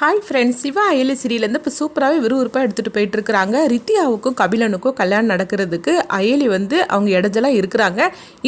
Hi friends Siva Ayali சிறிலேருந்து இப்போ சூப்பராகவே விறுவிறுப்பாக எடுத்துகிட்டு போயிட்டுருக்காங்க ரித்திகாவுக்கும் ரித்தியாவுக்கும் கபிலனுக்கும் கல்யாணம் நடக்கிறதுக்கு அயலி வந்து அவங்க இடஞ்சலாக இருக்கிறாங்க.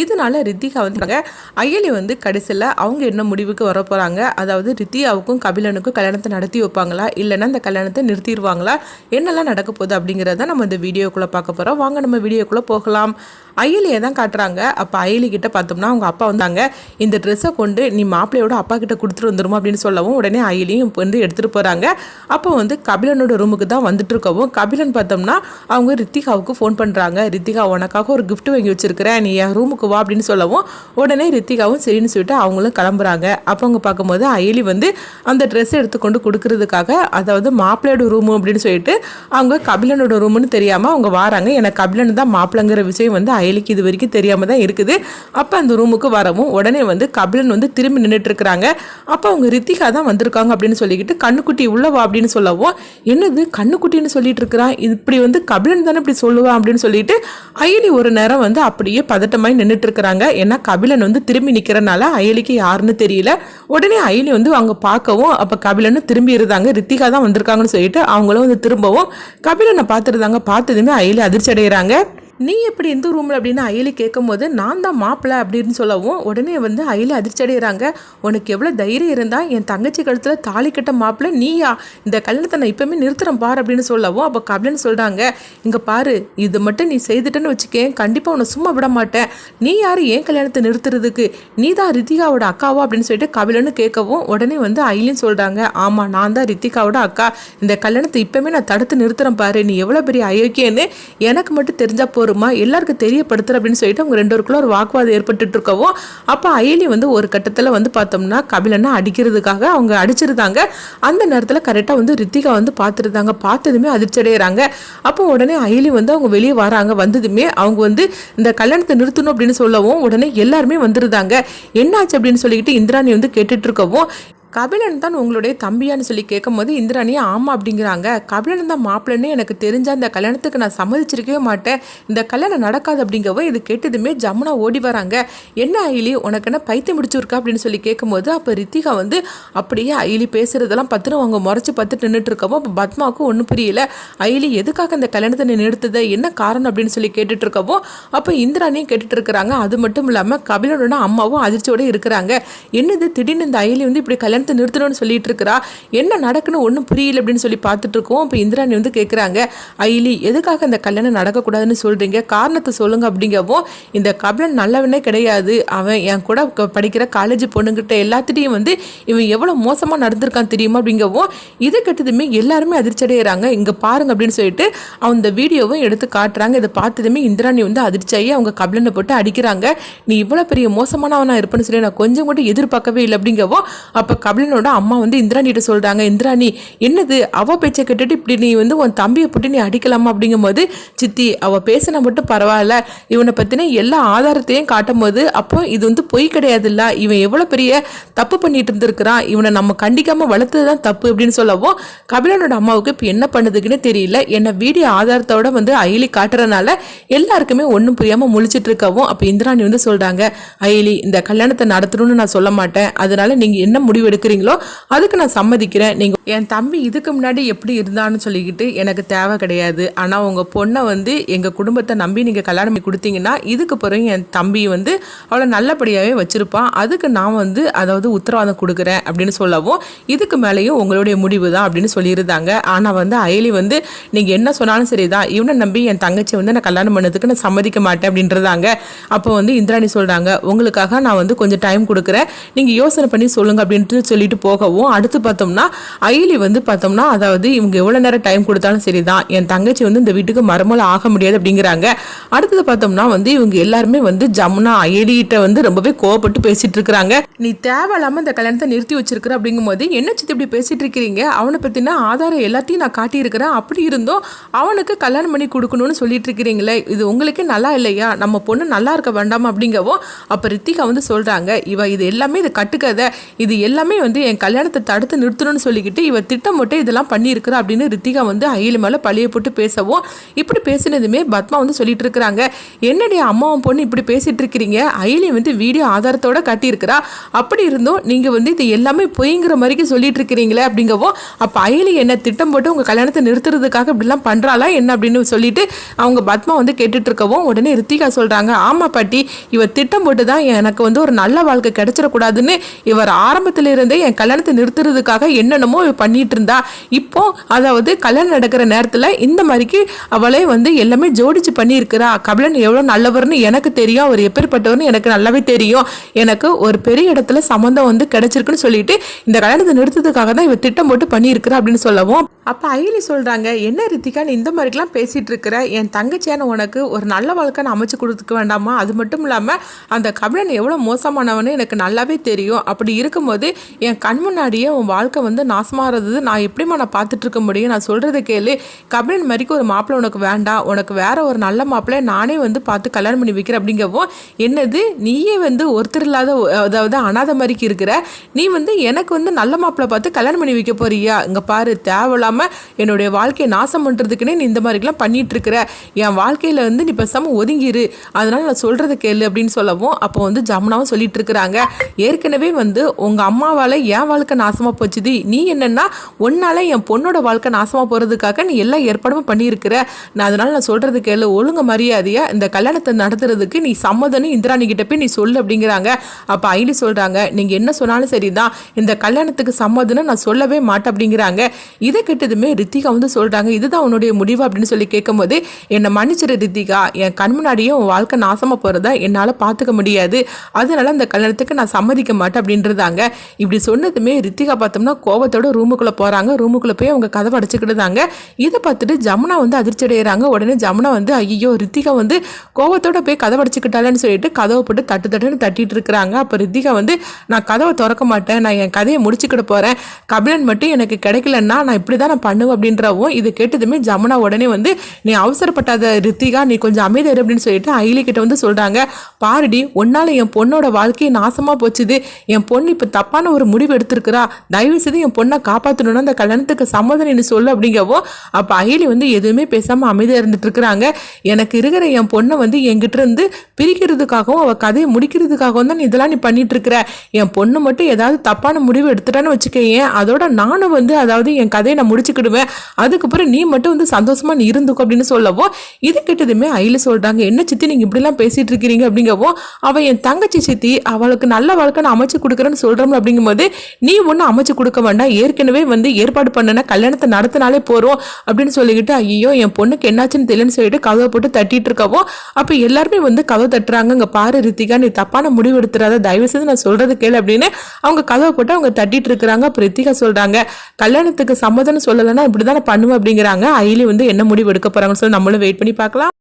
இதனால ரித்திகா வந்து அயலி வந்து கடைசியில் அவங்க என்ன முடிவுக்கு வர போகிறாங்க அதாவது ரித்தியாவுக்கும் கபிலனுக்கும் கல்யாணத்தை நடத்தி வைப்பாங்களா? இல்லைன்னா அந்த கல்யாணத்தை நிறுத்திடுவாங்களா? என்னெல்லாம் நடக்க போகுது அப்படிங்கிறத நம்ம இந்த வீடியோக்குள்ளே பார்க்க போகிறோம் வாங்க நம்ம வீடியோக்குள்ளே போகலாம். அயலியை தான் காட்டுறாங்க. அப்போ அயலி கிட்ட பார்த்தோம்னா அவங்க அப்பா வந்தாங்க. இந்த ட்ரெஸ்ஸை கொண்டு நீ மாப்பிள்ளையோட அப்பா கிட்ட கொடுத்துட்டு வந்துடுமா அப்படின்னு சொல்லவும் உடனே அயலியும் வந்து எடுத்துகிட்டு போகிறாங்க அப்போ வந்து கபிலனோட ரூமுக்கு தான் வந்துட்டு இருக்கவும் கபிலன் பார்த்தோம்னா அவங்க ரித்திகாவுக்கு ஃபோன் பண்ணுறாங்க ரித்திகா உனக்காக ஒரு கிஃப்ட் வாங்கி வச்சிருக்கிறேன். நீ என் ரூமுக்கு வா அப்படின்னு சொல்லவும் உடனே ரித்திகாவும் சரின்னு சொல்லிட்டு அவங்களும் கிளம்புறாங்க. அப்போ அவங்க பார்க்கும்போது அயலி வந்து அந்த ட்ரெஸ் எடுத்துக்கொண்டு கொடுக்கறதுக்காக அதாவது மாப்பிள்ளையோட ரூமு அப்படின்னு சொல்லிட்டு அவங்க கபிலனோட ரூமுன்னு தெரியாமல் அவங்க வாராங்க. எனக்கு கபிலன் தான் மாப்பிள்ளைங்கிற விஷயம் வந்து அயலிக்கு இது வரைக்கும் தெரியாமல் தான் இருக்குது. அப்போ அந்த ரூமுக்கு வரவும் உடனே வந்து கபிலன் வந்து திரும்பி நின்றுட்டு இருக்கிறாங்க அப்போ அவங்க ரித்திகா தான் வந்திருக்காங்க அப்படின்னு சொல்லிக்கிட்டு கண்ணுக்குட்டி உள்ளவா அப்படின்னு சொல்லவும் என்னது கண்ணுக்குட்டின்னு சொல்லிட்டு இருக்கிறான் இப்படி வந்து கபிலன் தானே இப்படி சொல்லுவான்? அப்படின்னு சொல்லிட்டு அயலி ஒரு நேரம் வந்து அப்படியே பதட்டமாய் நின்றுட்டு இருக்கிறாங்க ஏன்னா கபிலன் வந்து திரும்பி நிற்கிறனால அயலிக்கு யாருன்னு தெரியல. உடனே அயலி வந்து அவங்க பார்க்கவும் அப்போ கபிலன்னு திரும்பி இருந்தாங்க. ரித்திகா தான் வந்திருக்காங்கன்னு சொல்லிட்டு அவங்களும் வந்து திரும்பவும் கபிலனை பார்த்துருந்தாங்க பார்த்ததுமே அயலி அதிர்ச்சி அடைகிறாங்க நீ எப்படி எந்த ரூமில் அப்படின்னு அயலி கேட்கும்போது நான் தான் மாப்பிள்ளை அப்படின்னு சொல்லவும் உடனே வந்து அயலி அதிர்ச்சி அடைகிறாங்க உனக்கு எவ்வளோ தைரியம் இருந்தால் என் தங்கச்சி கழுத்தில் தாலி கட்ட மாப்பிள்ளை நீயா? இந்த கல்யாணத்தை நான் இப்போவுமே நிறுத்துறேன் பார் அப்படின்னு சொல்லவும் அப்போ கபிலன்னு சொல்கிறாங்க இங்கே பாரு இது மட்டும் நீ செய்துட்டேன்னு வச்சுக்கேன். கண்டிப்பாக உன்னை சும்மா விட மாட்டேன். நீ யார் ஏன் கல்யாணத்தை நிறுத்துறதுக்கு? நீ தான் ரித்திகாவோட அக்காவா? அப்படின்னு சொல்லிட்டு கபிலன்னு கேட்கவும் உடனே வந்து அயிலின்னு சொல்கிறாங்க ஆமாம் நான் தான் ரித்திகாவோட அக்கா. இந்த கல்யாணத்தை இப்போவுமே நான் தடுத்து நிறுத்துறேன் பாரு. நீ எவ்வளோ பெரிய அயோக்கியன்னு எனக்கு மட்டும் தெரிஞ்சால் தெரிஞ்சா போகிறோமா எல்லாருக்கும் தெரியப்படுத்துற அப்படின்னு சொல்லிட்டு அவங்க ரெண்டு பேருக்குள்ள ஒரு வாக்குவாதம் ஏற்பட்டுட்டு இருக்கவும் அப்போ அயலி வந்து ஒரு கட்டத்தில் வந்து பார்த்தோம்னா கபிலனை அடிக்கிறதுக்காக அவங்க அடிச்சிருந்தாங்க. அந்த நேரத்தில் கரெக்டாக வந்து ரித்திகா வந்து பார்த்துருந்தாங்க. பார்த்ததுமே அதிர்ச்சி அடைகிறாங்க அப்போ உடனே அயலி வந்து அவங்க வெளியே வராங்க. வந்ததுமே அவங்க வந்து இந்த கல்யாணத்தை நிறுத்தணும் அப்படின்னு சொல்லவும் உடனே எல்லாருமே வந்துருந்தாங்க. என்னாச்சு அப்படின்னு சொல்லிக்கிட்டு இந்திராணி வந்து கேட்டுட்டு இருக்கவும் கபிலன் தான் உங்களுடைய தம்பியான்னு சொல்லி கேட்கும்போது இந்திராணி ஆமாம் அப்படிங்கிறாங்க. கபிலன் தான் மாப்பிள்ளன்னு எனக்கு தெரிஞ்ச அந்த கல்யாணத்துக்கு நான் சம்மதிச்சிருக்கவே மாட்டேன். இந்த கல்யாணம் நடக்காது அப்படிங்கவோ இது கேட்டதுமே ஜமுனா ஓடி வராங்க. என்ன அயிலி உனக்கு என்ன பைத்தியம் முடிச்சிருக்கா அப்படின்னு சொல்லி கேட்கும்போது அப்போ ரித்திகா வந்து அப்படியே அயிலி பேசுறதெல்லாம் பார்த்துட்டு அவங்க முறைச்சி பார்த்துட்டு நின்றுட்டு இருக்கவோ அப்போ பத்மாவுக்கும் ஒன்றும் புரியல. அயிலி எதுக்காக இந்த கல்யாணத்தை நீ நிறுத்துது? என்ன காரணம்? அப்படின்னு சொல்லி கேட்டுட்டு இருக்கவோ அப்போ இந்திராணியும் கேட்டுட்டு இருக்கிறாங்க அது மட்டும் இல்லாமல் கபிலனோட அம்மாவும் அதிர்ச்சியோட இருக்கிறாங்க. என்னது திடீர்னு இந்த அயிலி வந்து இப்படி கல்யாணம் லென்த்து நிறுத்தணும்னு சொல்லிட்டு இருக்கிறா என்ன நடக்குன்னு ஒன்றும் புரியல அப்படின்னு சொல்லி பார்த்துட்டு இருக்கோம் இப்போ இந்திராணி வந்து கேட்குறாங்க ஐலி எதுக்காக இந்த கல்யாணம் நடக்கக்கூடாதுன்னு சொல்கிறீங்க காரணத்தை சொல்லுங்க அப்படிங்கவும் இந்த கபிலன் நல்லவனே கிடையாது. அவன் என் கூட படிக்கிற காலேஜ் பொண்ணுங்கிட்ட எல்லாத்திட்டையும் வந்து இவன் எவ்வளோ மோசமாக நடந்திருக்கான் தெரியுமா? அப்படிங்கவும் இது கெட்டதுமே எல்லாருமே அதிர்ச்சி அடைகிறாங்க இங்கே பாருங்க அப்படின்னு சொல்லிட்டு அந்த வீடியோவும் எடுத்து காட்டுறாங்க. இதை பார்த்ததுமே இந்திராணி வந்து அதிர்ச்சியாகி அவங்க கபிலனை போட்டு அடிக்கிறாங்க. நீ இவ்வளோ பெரிய மோசமானவனா இருப்பேன்னு சொல்லி நான் கொஞ்சம் கூட எதிர்பார்க்கவே இல்லை அப்படிங்கவும் அப்போ கபிலனோட அம்மா வந்து இந்திராணிகிட்ட சொல்கிறாங்க இந்திராணி என்னது? அவள் பேச்சை கேட்டுட்டு இப்படி நீ வந்து உன் தம்பியை போட்டு நீ அடிக்கலாமா? அப்படிங்கும்போது சித்தி அவள் பேசினா மட்டும் பரவாயில்ல. இவனை பற்றின எல்லா ஆதாரத்தையும் காட்டும் போது அப்போ இது வந்து பொய் கிடையாதுல்ல. இவன் எவ்வளோ பெரிய தப்பு பண்ணிட்டு இருந்திருக்கிறான். இவனை நம்ம கண்டிக்காமல் வளர்த்தது தான் தப்பு அப்படின்னு சொல்லவும் கபிலனோட அம்மாவுக்கு இப்போ என்ன பண்ணுதுக்குன்னு தெரியல. என்னை வீடியோ ஆதாரத்தோட வந்து அயலி காட்டுறதுனால எல்லாருக்குமே ஒன்றும் புரியாமல் முழிச்சிட்டு இருக்கவும் அப்போ இந்திராணி வந்து சொல்கிறாங்க அயலி இந்த கல்யாணத்தை நடத்தணும்னு நான் சொல்ல மாட்டேன். அதனால நீங்கள் என்ன முடிவு இருக்கிறீங்களோ அதுக்கு நான் சம்மதிக்கிறேன். நீங்கள் என் தம்பி இதுக்கு முன்னாடி எப்படி இருந்தான்னு சொல்லிக்கிட்டு எனக்கு தேவை கிடையாது. ஆனால் உங்கள் பொண்ணை வந்து எங்கள் குடும்பத்தை நம்பி நீங்கள் கல்யாணம் பண்ணி கொடுத்தீங்கன்னா இதுக்கு பிறகு என் தம்பி வந்து அவளை நல்லபடியாகவே வச்சுருப்பான். அதுக்கு நான் வந்து அதாவது உத்தரவாதம் கொடுக்குறேன் அப்படின்னு சொல்லவும் இதுக்கு மேலேயும் உங்களுடைய முடிவு தான் அப்படின்னு சொல்லியிருந்தாங்க. ஆனால் வந்து அயலி வந்து நீங்கள் என்ன சொன்னாலும் சரி தான் இவனை நம்பி என் தங்கச்சி வந்து நான் கல்யாணம் பண்ணதுக்கு நான் சம்மதிக்க மாட்டேன் அப்படின்றதாங்க. அப்போ வந்து இந்திராணி சொல்கிறாங்க உங்களுக்காக நான் வந்து கொஞ்சம் டைம் கொடுக்குறேன். நீங்கள் யோசனை பண்ணி சொல்லுங்க அப்படின்ட்டு சொல்லிட்டு போகவும் அடுத்து பார்த்தோம்னா அயலி வந்து பார்த்தோம்னா அதாவது இவங்க எவ்வளோ நேரம் டைம் கொடுத்தாலும் சரி தான் என் தங்கச்சி வந்து இந்த வீட்டுக்கு மருமலை ஆக முடியாது அப்படிங்கிறாங்க. அடுத்தது பார்த்தோம்னா வந்து இவங்க எல்லாருமே வந்து ஜமுனா அயலிகிட்ட வந்து ரொம்பவே கோவப்பட்டு பேசிட்டு இருக்கிறாங்க. நீ தேவையில்லாமல் இந்த கல்யாணத்தை நிறுத்தி வச்சிருக்கிற அப்படிங்கும்போது என்ன சித்தி இப்படி பேசிட்டு இருக்கிறீங்க? அவனை பற்றின ஆதாரம் எல்லாத்தையும் நான் காட்டியிருக்கிறேன். அப்படி இருந்தும் அவனுக்கு கல்யாணம் பண்ணி கொடுக்கணும்னு சொல்லிட்டு இருக்கிறீங்களே இது உங்களுக்கே நல்லா இல்லையா? நம்ம பொண்ணு நல்லா இருக்க வேண்டாமா அப்படிங்கவும் அப்போ ரித்திகா வந்து சொல்கிறாங்க இவ இது எல்லாமே இது கட்டுக்கதை இது எல்லாமே வந்து என் கல்யாணத்தை தடுத்து நிறுத்தணும்னு சொல்லிக்கிட்டு இவர் திட்டம் மட்டும் இதெல்லாம் பண்ணியிருக்கிறா அப்படின்னு ரித்திகா வந்து அயலி மேலே பழிய போட்டு பேசவும் இப்படி பேசினதுமே பத்மா வந்து சொல்லிட்டு இருக்கிறாங்க. என்னடி அம்மாவும் பொண்ணு இப்படி பேசிட்டு இருக்கிறீங்க? அயலி வந்து வீடியோ ஆதாரத்தோட கட்டியிருக்கிறா. அப்படி இருந்தும் நீங்கள் வந்து இது எல்லாமே பொய்ங்கிற மாதிரிக்கு சொல்லிட்டு இருக்கிறீங்களே அப்படிங்கவும் அப்போ அயலி என்ன திட்டம் போட்டு உங்கள் கல்யாணத்தை நிறுத்துறதுக்காக இப்படிலாம் பண்ணுறாளா என்ன அப்படின்னு சொல்லிட்டு அவங்க பத்மா வந்து கேட்டுட்டு இருக்கவும் உடனே ரித்திகா சொல்கிறாங்க ஆமாம் பாட்டி இவர் திட்டம் போட்டு தான் எனக்கு வந்து ஒரு நல்ல வாழ்க்கை கிடைச்சிடக்கூடாதுன்னு இவர் ஆரம்பத்தில் இருந்து என் கல்யாணத்தை நிறுத்துறதுக்காக என்னென்னமோ பண்ணிட்டு இருந்தா இப்போ அதாவது கல்யாணம் நடக்கிற நேரத்தில் இந்த மாதிரிக்கு அவளே வந்து எல்லாமே ஜோடிச்சு பண்ணியிருக்கிறா. கபிலன் எவ்வளோ நல்லவர்னு எனக்கு தெரியும். அவர் எப்பேற்பட்டவர்னு எனக்கு நல்லாவே தெரியும். எனக்கு ஒரு பெரிய இடத்துல சம்மந்தம் வந்து கிடைச்சிருக்குன்னு சொல்லிட்டு இந்த கல்யாணத்தை நிறுத்துறதுக்காக தான் இவ திட்டம் போட்டு பண்ணியிருக்கிறா அப்படின்னு சொல்லவும். அப்போ ஐலி சொல்கிறாங்க என்ன ரித்திகா நீ இந்த மாதிரிக்கெலாம் பேசிகிட்டு இருக்கிற என் தங்கச்சியான உனக்கு ஒரு நல்ல வாழ்க்கை நான் அமைச்சு கொடுத்துக்க வேண்டாமா? அது மட்டும் இல்லாமல் அந்த கபிலன் எவ்வளோ மோசமானவன்னு எனக்கு நல்லாவே தெரியும். அப்படி இருக்கும்போது என் கண் முன்னாடியே உன் வாழ்க்கை வந்து நாசமாகிறது நான் எப்படிமா நான் பார்த்துட்டு இருக்க முடியும்? நான் சொல்கிறத கேளு. கபிலன் மாதிரிக்கு ஒரு மாப்பிள்ளை உனக்கு வேண்டாம் உனக்கு வேற ஒரு நல்ல மாப்பிள்ளை நானே வந்து பார்த்து கல்யாணம் பண்ணி வைக்கிறேன் அப்படிங்கவும் என்னது? நீயே வந்து ஒருத்தர் இல்லாத அதாவது அனாதை மாதிரிக்கு இருக்கிற நீ வந்து எனக்கு வந்து நல்ல மாப்பிள்ளை பார்த்து கல்யாணம் பண்ணி வைக்க போறியா? இங்கே பாரு தேவையில்லாமல் என்னுடைய வாழ்க்கையை நாசம் பண்ணுறதுக்குன்னே நீ இந்த மாதிரிலாம் பண்ணிட்டு இருக்கிற என் வாழ்க்கையில் வந்து நீ பேசாமல் ஒதுங்கிரு. அதனால் நான் சொல்கிறத கேளு அப்படின்னு சொல்லவும் அப்போ வந்து ஜமுனாவும் சொல்லிட்டு இருக்கிறாங்க ஏற்கனவே வந்து உங்கள் அம்மாவை அம்மாவால் என் வாழ்க்கை நாசமாக போச்சுது நீ என்னென்னா உன்னால என் பொண்ணோட வாழ்க்கை நாசமாக போகிறதுக்காக நீ எல்லா ஏற்பாடும் பண்ணியிருக்கிற. நான் அதனால் நான் சொல்கிறது கேளு ஒழுங்க மரியாதையாக இந்த கல்யாணத்தை நடத்துறதுக்கு நீ சம்மதம்னு இந்திராணி கிட்ட போய் நீ சொல்லு அப்படிங்கிறாங்க. அப்போ ஐலி சொல்கிறாங்க நீங்கள் என்ன சொன்னாலும் சரி தான் இந்த கல்யாணத்துக்கு சம்மதன்னு நான் சொல்லவே மாட்டேன் அப்படிங்கிறாங்க. இதை கெட்டதுமே ரித்திகா வந்து சொல்கிறாங்க இதுதான் உன்னுடைய முடிவு அப்படின்னு சொல்லி கேட்கும்போது என்னை மன்னிச்சிரு ரித்திகா. என் கண் முன்னாடியே உன் வாழ்க்கை நாசமாக போகிறத என்னால் பார்த்துக்க முடியாது. அதனால அந்த கல்யாணத்துக்கு நான் சம்மதிக்க மாட்டேன் அப்படின்றதாங்க. இப்படி சொன்னதுமே ரித்திகா பார்த்தோம்னா கோவத்தோட ரூமுக்குள்ளே போகிறாங்க ரூமுக்குள்ளே போய் அவங்க கதவை அடைச்சிக்கிட்டுதாங்க இதை பார்த்துட்டு ஜமுனா வந்து அதிர்ச்சி அடைகிறாங்க உடனே ஜமுனா வந்து ஐயோ ரித்திகா வந்து கோவத்தோட போய் கதவை அடைச்சிக்கிட்டாலன்னு சொல்லிட்டு கதவை போட்டு தட்டு தட்டுன்னு தட்டிட்டு இருக்கிறாங்க. அப்போ ரித்திகா வந்து நான் கதவை திறக்க மாட்டேன். நான் என் கதையை முடிச்சுக்கிட போகிறேன் கபிலன் மட்டும் எனக்கு கிடைக்கலன்னா நான் இப்படி தான் நான் பண்ணுவேன் அப்படின்றவும் இது கேட்டதுமே ஜமுனா உடனே வந்து நீ அவசரப்பட்டாத ரித்திகா. நீ கொஞ்சம் அமைதியாரு அப்படின்னு சொல்லிட்டு ஐலி கிட்ட வந்து சொல்கிறாங்க பாருடி உன்னால் என் பொண்ணோட வாழ்க்கையை நாசமாக போச்சுது. என் பொண்ணு இப்போ தப்பான ஒரு முடிவு எடுத்திருக்கிறா? தயவு செய்து என் பொண்ணை காப்பாற்றணும்னு அந்த கல்யாணத்துக்கு சம்மதம் சொல்ல சொல்லு அப்படிங்கவோ அப்போ அயலி வந்து எதுவுமே பேசாமல் அமைதியாக இருந்துட்டு இருக்கிறாங்க. எனக்கு இருக்கிற என் பொண்ணை வந்து என்கிட்ட இருந்து பிரிக்கிறதுக்காகவும் அவள் கதையை முடிக்கிறதுக்காகவும் தான் இதெல்லாம் நீ பண்ணிட்டு இருக்கிற. என் பொண்ணு மட்டும் ஏதாவது தப்பான முடிவு எடுத்துட்டான்னு வச்சுக்கேன் அதோட நானும் வந்து அதாவது என் கதையை நான் முடிச்சுக்கிடுவேன். அதுக்கப்புறம் நீ மட்டும் வந்து சந்தோஷமா நீ இருந்துக்கோ அப்படின்னு சொல்லவோ இது கிட்டதுமே அயில சொல்றாங்க என்ன சித்தி நீங்க இப்படிலாம் பேசிட்டு இருக்கிறீங்க? அப்படிங்கவோ அவ என் தங்கச்சி சித்தி அவளுக்கு நல்ல வாழ்க்கை நான் அமைச்சு கொடுக்குறேன்னு சொல்றோம் அப்படிங்கும்போது நீ ஒன்றும் அமைச்சு கொடுக்க வேண்டாம். ஏற்கனவே வந்து ஏற்பாடு பண்ணன கல்யாணத்தை நடத்தினாலே போகிறோம் அப்படின்னு சொல்லிக்கிட்டு ஐயோ என் பொண்ணுக்கு என்னாச்சுன்னு தெரியலன்னு சொல்லிட்டு கதவை போட்டு தட்டிட்டு இருக்கவோ அப்போ எல்லாருமே வந்து கதவை தட்டுறாங்க. இங்கே பாரு ரித்திகா நீ தப்பான முடிவு எடுத்துறாத. தயவு செய்து நான் சொல்கிறது கேளு அப்படின்னு அவங்க கதவை போட்டு அவங்க தட்டிட்டு இருக்கிறாங்க. அப்போ ரித்திகா சொல்கிறாங்க கல்யாணத்துக்கு சம்மதம்னு சொல்லலைன்னா இப்படிதான் பண்ணுவேன் அப்படிங்கிறாங்க. ஐலி வந்து என்ன முடிவு எடுக்க போகிறாங்கன்னு சொல்லி நம்மளும் வெயிட் பண்ணி பார்க்கலாம்.